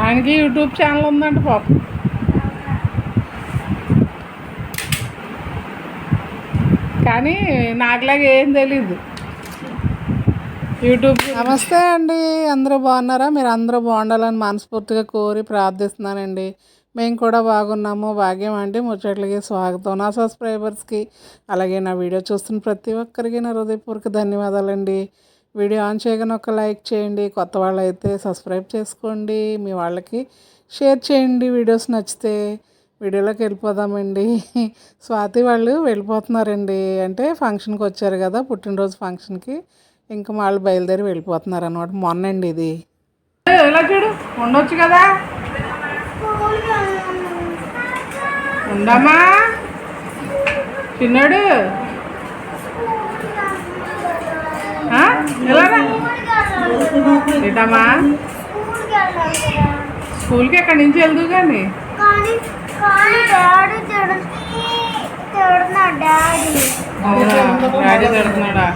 ఆయనకి YouTube channel ఉందండి పాపం. కానీ నాకులాగా ఏం తెలీదు. యూట్యూబ్ నమస్తే అండి. అందరూ బాగున్నారా? మీరు అందరూ బాగుండాలని మనస్ఫూర్తిగా కోరి ప్రార్థిస్తున్నానండి. మేము కూడా బాగున్నాము. భాగ్యం అంటే ముచ్చట్లకి స్వాగతం. నా సబ్స్క్రైబర్స్కి అలాగే నా వీడియో చూస్తున్న ప్రతి ఒక్కరికి నా హృదయపూర్వక ధన్యవాదాలండి. వీడియో ఆన్ చేయగానే ఒక లైక్ చేయండి కొత్త వాళ్ళు అయితే సబ్స్క్రైబ్ చేసుకోండి మీ వాళ్ళకి షేర్ చేయండి వీడియోస్ నచ్చితే. వీడియోలోకి వెళ్ళిపోదామండి. స్వాతి వాళ్ళు వెళ్ళిపోతున్నారండి. అంటే ఫంక్షన్కి వచ్చారు కదా పుట్టినరోజు ఫంక్షన్కి. ఇంకా వాళ్ళు బయలుదేరి వెళ్ళిపోతున్నారు అనమాట మొన్నండి ఇది. చూడు? ఉండొచ్చు కదా? ఉండమ్మా. చిన్నాడు ఆ? ఎలా రా? ఏంటమ్మా స్కూల్కి ఎక్కడి నుంచి వెళ్దు కానీ? డాడీ తిడుతున్నాడు?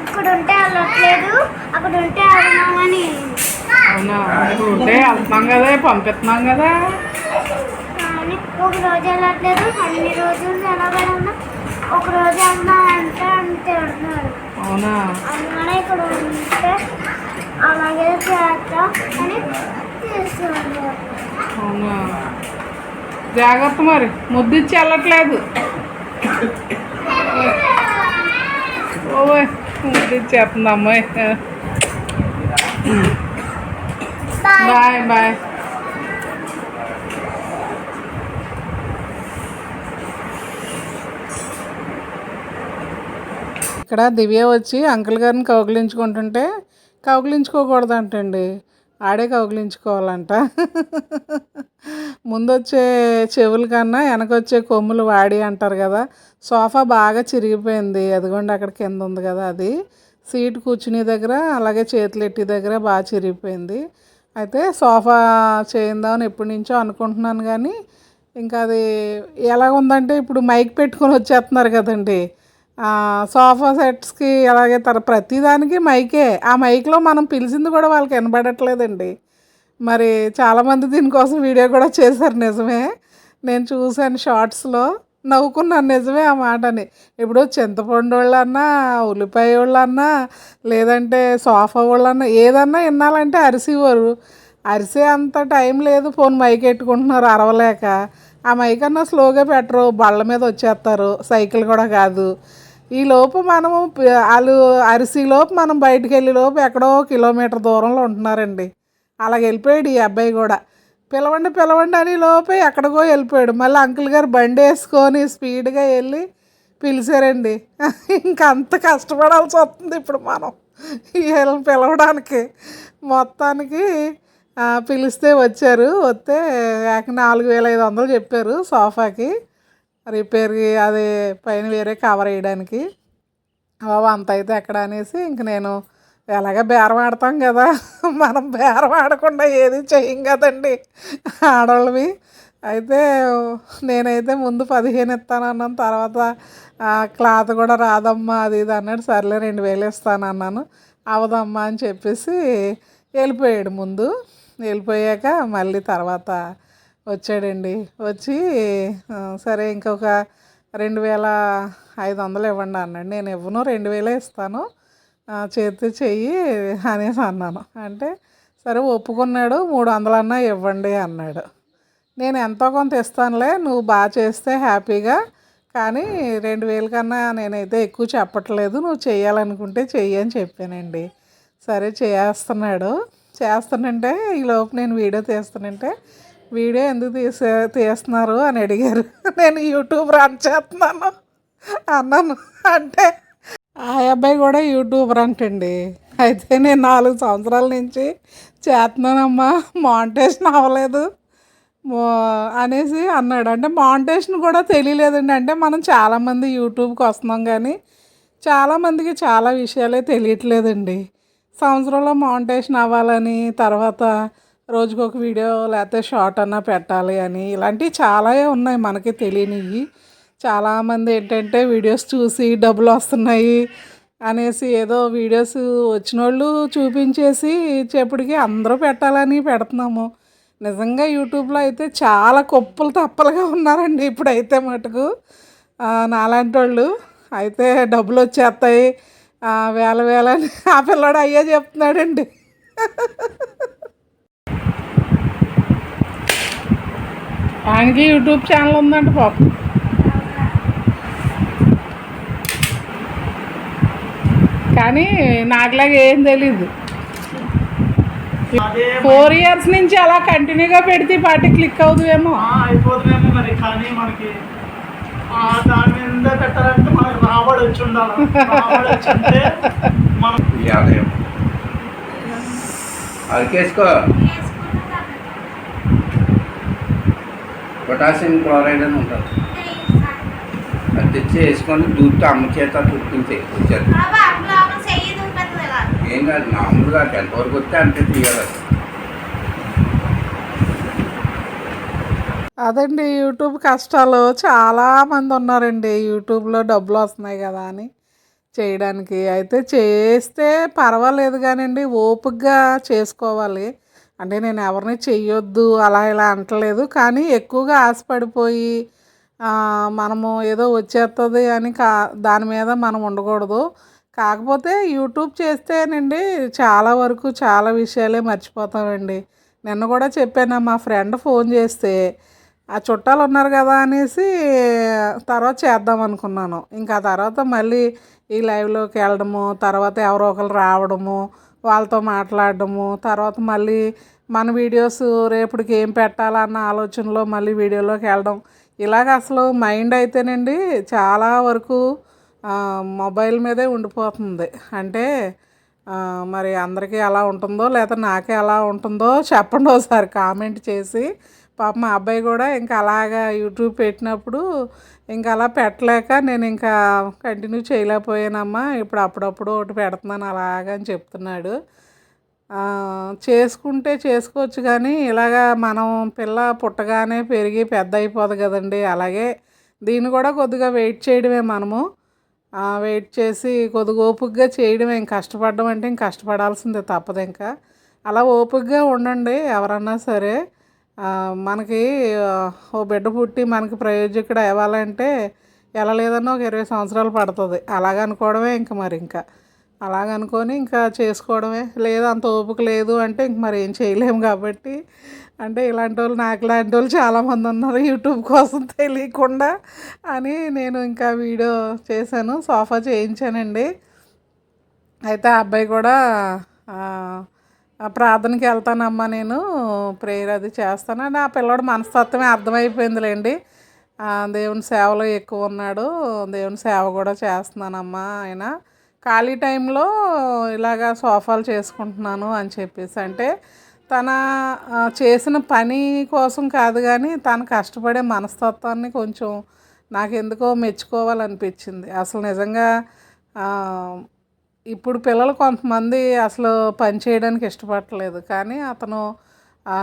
ఇక్కడ ఉంటే వెళ్ళట్లేదు. అక్కడ ఉంటే వెళ్దామని. అవునా? ఉంటే వెళ్తున్నాం కదా పంపిస్తున్నాం కదా. కానీ ఒక రోజు వెళ్ళట్లేదు. అన్ని రోజులు సెలవు ఉన్నా ఒక రోజు వెళ్దాం అంటే అని తిడుతున్నాడు అవునా? అందుకనే ఇక్కడ ఉంటే అలాగే చేస్తా అని తీసుకున్నాడు అవునా? జాగ్రత్త మరి ముద్దిచ్చి వెళ్ళట్లేదు. ఓయ్ ముద్దిచ్చేస్తుంది అమ్మాయి. Bye bye. ఇక్కడ దివ్య వచ్చి అంకుల్ గారిని కౌగిలించుకుంటుంటే కౌగిలించుకోకూడదంటండి. ఆడే కౌగిలించుకోవాలంట. ముందొచ్చే చెవుల కన్నా వెనకొచ్చే కొమ్ములు వాడి అంటారు కదా. సోఫా బాగా చిరిగిపోయింది. అదిగోండి అక్కడ కింద ఉంది కదా అది. సీట్ కూర్చునే దగ్గర అలాగే చేతులు ఎట్టి దగ్గర బాగా చిరిగిపోయింది. అయితే సోఫా చేయిందామని ఎప్పటి నుంచో అనుకుంటున్నాను కానీ ఇంకా అది ఎలా ఉందంటే ఇప్పుడు మైక్ పెట్టుకొని వచ్చేస్తున్నారు కదండి. సోఫా సెట్స్కి అలాగే తర ప్రతిదానికి మైకే. ఆ మైక్లో మనం పిలిచింది కూడా వాళ్ళకి వినబడట్లేదండి. మరి చాలామంది దీనికోసం వీడియో కూడా చేశారు నిజమే. నేను చూశాను షార్ట్స్లో. నవ్వుకున్నాను నిజమే ఆ మాటని. ఇప్పుడు చింతపండు వాళ్ళన్నా ఉల్లిపాయ వాళ్ళన్నా లేదంటే సోఫా వాళ్ళన్నా ఏదన్నా వినాలంటే అరిసేవారు. అరిసే అంత టైం లేదు. ఫోన్ మైక్ ఎట్టుకుంటున్నారు అరవలేక. ఆ మైకన్నా స్లోగా పెట్టరు బళ్ళ మీద వచ్చేస్తారు సైకిల్ కూడా కాదు. ఈ లోపు మనము వాళ్ళు అరిసి లోపు మనం బయటికి వెళ్ళే లోపు ఎక్కడో కిలోమీటర్ దూరంలో ఉంటున్నారండి. అలాగ వెళ్ళిపోయాడు ఈ అబ్బాయి కూడా. పిలవండి పిలవండి అని లోపే ఎక్కడికో వెళ్ళిపోయాడు. మళ్ళీ అంకుల్ గారు బండి వేసుకొని స్పీడ్గా వెళ్ళి పిలిచారండి. ఇంకా అంత కష్టపడాల్సి వస్తుంది ఇప్పుడు మనం. వీళ్ళని పిలవడానికి. మొత్తానికి పిలిస్తే వచ్చారు. వస్తే ఏక నాలుగు వేల ఐదు వందలు చెప్పారు సోఫాకి. రిపేర్కి అది పైన వేరే కవర్ వేయడానికి. బాబు అంత అయితే ఎక్కడ అనేసి ఇంక నేను ఎలాగ బేరం ఆడతాం కదా? మనం బేరం ఆడకుండా ఏది చేయం కదండి ఆడవాళ్ళవి అయితే నేనైతే ముందు పదిహేను ఇస్తాను అన్నాను. తర్వాత క్లాత్ కూడా రాదమ్మా అది ఇది అన్నాడు. సర్లే రెండు వేలు ఇస్తాను అన్నాను. అవదమ్మా అని చెప్పేసి వెళ్ళిపోయాడు ముందు. వెళ్ళిపోయాక మళ్ళీ తర్వాత వచ్చాడండి. వచ్చి సరే ఇంకొక రెండు వేల ఐదు వందలు ఇవ్వండి అన్నాడు. నేను ఇవ్వను రెండు వేలే ఇస్తాను. చేతి చెయ్యి అనేసి అన్నాను. అంటే సరే ఒప్పుకున్నాడు మూడు వందలన్నా ఇవ్వండి అన్నాడు. నేను ఎంతో కొంత ఇస్తానులే నువ్వు బాగా చేస్తే హ్యాపీగా. కానీ రెండు వేల కన్నా నేనైతే ఎక్కువ చెప్పట్లేదు నువ్వు చేయాలనుకుంటే చెయ్యి అని చెప్పానండి. సరే చేస్తున్నాడు చేస్తానంటే ఈ లోపు నేను వీడియో తీస్తానంటే వీడియో ఎందుకు తీసే తీస్తున్నారు? అని అడిగారు. నేను యూట్యూబ్ రన్ చేస్తున్నాను. అన్నాను. అంటే ఆ అబ్బాయి కూడా యూట్యూబర్ అంటండి అయితే నేను నాలుగు సంవత్సరాల నుంచి చేస్తున్నానమ్మా మాంటేషన్ అవ్వలేదు. అనేసి అన్నాడు. అంటే మాంటేషన్ కూడా తెలియలేదండి. అంటే మనం చాలామంది యూట్యూబ్కి వస్తున్నాం కానీ చాలామందికి చాలా విషయాలే తెలియట్లేదండి. సంవత్సరంలో మౌంటేషన్ అవ్వాలని తర్వాత రోజుకొక ఒక వీడియో లేకపోతే షార్ట్ అన్నా పెట్టాలి అని. ఇలాంటివి చాలా ఉన్నాయి మనకి తెలియనివి. చాలామంది ఏంటంటే వీడియోస్ చూసి డబ్బులు వస్తున్నాయి అనేసి ఏదో వీడియోస్ వచ్చిన వాళ్ళు చూపించేసి చెప్పుడికి అందరూ పెట్టాలని పెడుతున్నాము. నిజంగా యూట్యూబ్లో అయితే చాలా కుప్పలు తప్పలుగా ఉన్నారండి ఇప్పుడైతే మటుకు. నాలాంటి వాళ్ళు అయితే డబ్బులు వచ్చేస్తాయి. వేల వేల అని ఆ పిల్లాడు అయ్యే చెప్తున్నాడండి. ఆయనకి యూట్యూబ్ ఛానల్ ఉందండి పాపం. కానీ నాకులాగా ఏం తెలీదు. ఫోర్ ఇయర్స్ నుంచి అలా కంటిన్యూగా పెడితే పాటి క్లిక్ అవుతుందేమో అయిపోతుందేమో మరి. కానీ మనకి దాని మీద పెట్టాలంటే మనకి రాబడి వచ్చి ఉండాలి రాబడి వచ్చి ఉంటే మనం ఈ అరికేసుకో పొటాషియం క్లోరైడ్ అని ఉంటుంది అది తెచ్చి వేసుకొని దూరితో అమ్మ చేత తుడిపించే వచ్చారు ఏం కాదు మామూలుగా ఎంతవరకు వస్తే అంతే తీయాలి అదండి యూట్యూబ్ కష్టాలు. చాలా మంది ఉన్నారండి యూట్యూబ్లో డబ్బులు వస్తున్నాయి కదా అని చేయడానికి. అయితే చేస్తే పర్వాలేదు కానివ్వండి ఓపికగా చేసుకోవాలి. అంటే నేను ఎవరిని చెయ్యొద్దు అలా ఇలా అంటలేదు. కానీ ఎక్కువగా ఆశపడిపోయి మనము ఏదో వచ్చేస్తుంది అని కా దాని మీద మనం ఉండకూడదు. కాకపోతే యూట్యూబ్ చేస్తేనండి చాలా వరకు చాలా విషయాలే మర్చిపోతామండి. నిన్న కూడా చెప్పాను మా ఫ్రెండ్ ఫోన్ చేస్తే ఆ చుట్టాలు ఉన్నారు కదా అనేసి తర్వాత చేద్దాం అనుకున్నాను. ఇంకా తర్వాత మళ్ళీ ఈ లైవ్లోకి వెళ్ళడము తర్వాత ఎవరో ఒకరు రావడము వాళ్ళతో మాట్లాడడము తర్వాత మళ్ళీ మన వీడియోస్ రేపటికి ఏం పెట్టాలన్న ఆలోచనలో మళ్ళీ వీడియోలోకి వెళ్ళడం. ఇలాగ అసలు మైండ్ అయితేనండి చాలా వరకు మొబైల్ మీదే ఉండిపోతుంది. అంటే మరి అందరికీ ఎలా ఉంటుందో లేదా నాకే ఎలా ఉంటుందో చెప్పండి ఒకసారి కామెంట్ చేసి పాప మా అబ్బాయి కూడా ఇంకా అలాగా యూట్యూబ్ పెట్టినప్పుడు ఇంకా అలా పెట్టలేక నేను ఇంకా కంటిన్యూ చేయలేకపోయానమ్మా. ఇప్పుడు అప్పుడప్పుడు ఒకటి పెడుతున్నాను అలాగా అని చెప్తున్నాడు. చేసుకుంటే చేసుకోవచ్చు కానీ ఇలాగా మనం పిల్ల పుట్టగానే పెరిగి పెద్ద అయిపోదు కదండి. అలాగే దీన్ని కూడా కొద్దిగా వెయిట్ చేయడమే మనము. వెయిట్ చేసి కొద్దిగా ఓపికగా చేయడమే. ఏం కష్టపడడం అంటే ఇంక కష్టపడాల్సిందే తప్పదు ఇంకా. అలా ఓపికగా ఉండండి ఎవరన్నా సరే. మనకి ఓ బిడ్డ పుట్టి మనకి ప్రయోజకుడు అవ్వాలంటే ఎలా లేదన్నా ఒక ఇరవై సంవత్సరాలు పడుతుంది. అలాగ అనుకోవడమే ఇంక మరి ఇంకా. అలాగ అనుకొని ఇంకా చేసుకోవడమే. లేదు అంత ఓపిక లేదు అంటే ఇంక మరి ఏం చేయలేము కాబట్టి. అంటే ఇలాంటి వాళ్ళు నాకు లాంటి వాళ్ళు చాలామంది ఉన్నారు యూట్యూబ్ కోసం తెలియకుండా అని నేను ఇంకా వీడియో చేశాను. సోఫా చేయించానండి. అయితే ఆ అబ్బాయి కూడా ప్రార్థనకి వెళ్తానమ్మా నేను. ప్రేయర్ అది చేస్తాను. అని ఆ పిల్లోడు మనస్తత్వమే అర్థమైపోయిందిలేండి. దేవుని సేవలో ఎక్కువ ఉన్నాడు. దేవుని సేవ కూడా చేస్తున్నానమ్మా ఆయన. ఖాళీ టైంలో ఇలాగా సోఫాలు చేసుకుంటున్నాను అని చెప్పేసి. అంటే తన చేసిన పని కోసం కాదు కానీ తను కష్టపడే మనస్తత్వాన్ని కొంచెం నాకు ఎందుకో మెచ్చుకోవాలనిపించింది. అసలు నిజంగా ఇప్పుడు పిల్లలు కొంతమంది అసలు పని చేయడానికి ఇష్టపడట్లేదు. కానీ అతను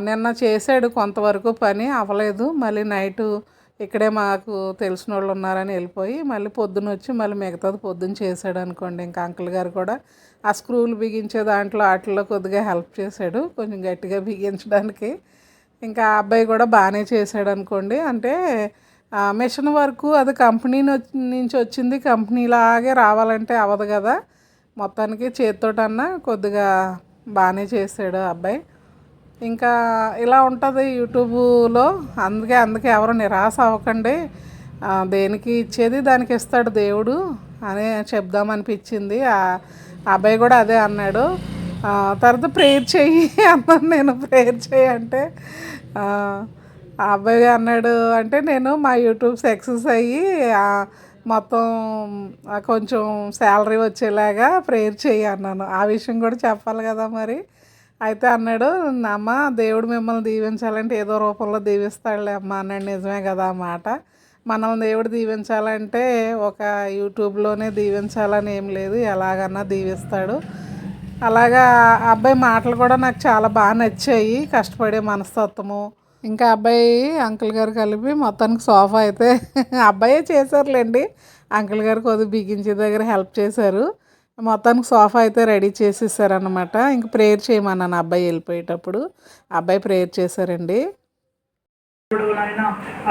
నిన్న చేశాడు కొంతవరకు పని అవ్వలేదు. మళ్ళీ నైటు ఇక్కడే మాకు తెలిసిన వాళ్ళు ఉన్నారని వెళ్ళిపోయి మళ్ళీ పొద్దున వచ్చి మళ్ళీ మిగతాది పొద్దున చేశాడు అనుకోండి. ఇంకా అంకుల్ గారు కూడా ఆ స్క్రూలు బిగించే దాంట్లో వాటిల్లో కొద్దిగా హెల్ప్ చేశాడు కొంచెం గట్టిగా బిగించడానికి. ఇంకా ఆ అబ్బాయి కూడా బాగానే చేశాడు అనుకోండి. అంటే మిషన్ వర్క్ అది కంపెనీ నుంచి వచ్చింది. కంపెనీలాగే రావాలంటే అవ్వదు కదా. మొత్తానికి చేతితోటన్నా కొద్దిగా బాగానే చేశాడు ఆ అబ్బాయి. ఇంకా ఇలా ఉంటుంది యూట్యూబ్లో. అందుకే అందుకే ఎవరు నిరాశ అవ్వకండి. దేనికి ఇచ్చేది దానికి ఇస్తాడు దేవుడు అని చెప్దామనిపించింది. ఆ అబ్బాయి కూడా అదే అన్నాడు. తర్వాత ప్రేయర్ చెయ్యి అన్నాను నేను ప్రేయర్ చెయ్యి అంటే ఆ, అబ్బాయి అన్నాడు అంటే నేను మా యూట్యూబ్ సక్సెస్ అయ్యి మొత్తం కొంచెం శాలరీ వచ్చేలాగా ప్రేయర్ చెయ్యి అన్నాను. ఆ విషయం కూడా చెప్పాలి కదా మరి. అయితే అన్నాడు అమ్మ దేవుడు మిమ్మల్ని దీవించాలంటే ఏదో రూపంలో దీవిస్తాడులే అమ్మ అన్నాడు. నిజమే కదా ఆ మాట. మనల్ని దేవుడు దీవించాలంటే ఒక యూట్యూబ్లోనే దీవించాలని ఏం లేదు. ఎలాగన్నా దీవిస్తాడు. అలాగా అబ్బాయి మాటలు కూడా నాకు చాలా బాగా నచ్చాయి. కష్టపడే మనస్తత్వము ఇంకా అబ్బాయి అంకుల్ గారు కలిపి మొత్తానికి సోఫా అయితే అబ్బాయే చేశారులేండి. అంకుల్ గారు కొద్దిగా బిగించే దగ్గర హెల్ప్ చేశారు. మొత్తానికి సోఫా అయితే రెడీ చేసేసారనమాట ఇంక ప్రేయర్ చేయమన్నాను అబ్బాయి వెళ్ళిపోయేటప్పుడు. అబ్బాయి ప్రేయర్ చేశారండి. దేవుడు నాయన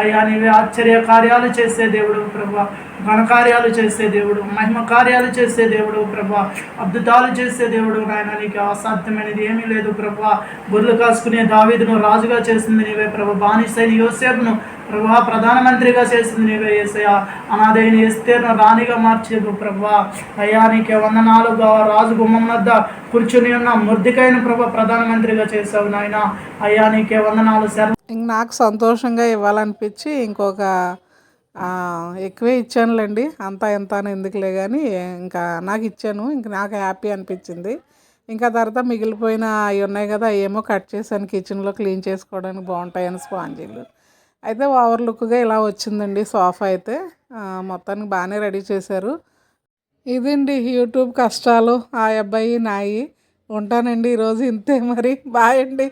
అయ్యా నీవే ఆశ్చర్య కార్యాలు చేసే దేవుడు ప్రభా. ఘనకార్యాలు చేసే దేవుడు మహిమ కార్యాలు చేసే దేవుడు ప్రభా. అద్భుతాలు చేసే దేవుడు నాయన నీకు అసాధ్యమైనది ఏమీ లేదు ప్రభా. గొర్రెలు కాసుకునే దావీదును రాజుగా చేసింది నీవే ప్రభా. బానిసైన యోసేపును ప్రభా ప్రధానమంత్రిగా చేసింది నీవే ఏసయ్య. అనాథైన ఎస్తేర్ను రాణిగా మార్చేదు ప్రభా. అయ్యా నీకే వందనాలుగా రాజు గుమ్మం వద్ద కూర్చుని ఉన్న ముర్దికైన ప్రభా ప్రధానమంత్రిగా చేసావు నాయన. అయ్యా నీకే వందనాలు. సార్ ఇంక నాకు సంతోషంగా ఇవ్వాలనిపించి ఇంకొక ఎక్కువే ఇచ్చానులేండి. అంతా ఎంత అని ఎందుకులే కానీ ఇంకా నాకు ఇచ్చాను. ఇంక నాకు హ్యాపీ అనిపించింది. ఇంకా తర్వాత మిగిలిపోయిన అవి ఉన్నాయి కదా ఏమో కట్ చేశాను కిచెన్లో క్లీన్ చేసుకోవడానికి బాగుంటాయని స్పాంజీలు. అయితే ఓవర్ లుక్గా ఇలా వచ్చిందండి సోఫా అయితే. మొత్తానికి బాగానే రెడీ చేశారు. ఇదండి యూట్యూబ్ కష్టాలు? ఆ అబ్బాయి నాయి. ఉంటానండి ఈరోజు ఇంతే మరి. బాయ్ అండి.